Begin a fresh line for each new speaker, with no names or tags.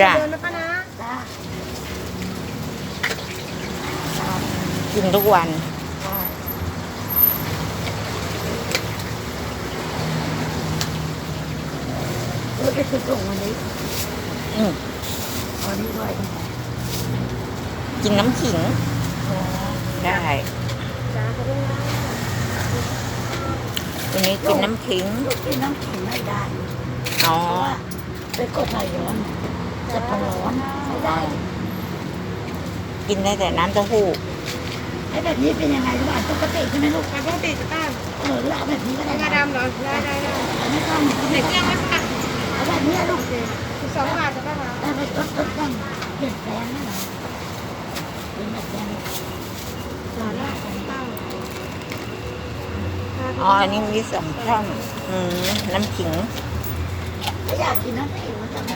จ้ะ
เดินนะป้านะ
จ้า
กินทุกวัน
ได้เราจะซื้อส่งวันนี้
อืม
วันนี้ด้วย
กินน้ำขิงได้
จ้าขอบคุณนะ
วันนี้กินน้ำขิง
ลูกกินน้ำขิงไม่ได้
อ๋อ
เพราะว่าเป็นกรดไหลย้อนจะพอร้อนไม่ได้
กินได้แต่น้ำเต้าหู้
ไอ้แบบนี้เป็นยังไงรู้ป่ะปกติใช่ไหมลูก
ปกติจะป้า
เออแล้วเอาแบบนี้ก็ได้
งาดำเหรอได้ได้ได้
ไม่ต้อง
ไหนเครื่องไหมป้า
เอาแบบนี้ลูก
สิบสองบาทจะป้าคะ
แต่ไปลดลดต้องเปลี่ยนแปลงนะเหรอเป็นแบบนี้
สามบาทป้า
อ๋ออันนี้มีสองช่องอืมน้ำขิง
ถ้าอยากกินน้ำขิงมันจะ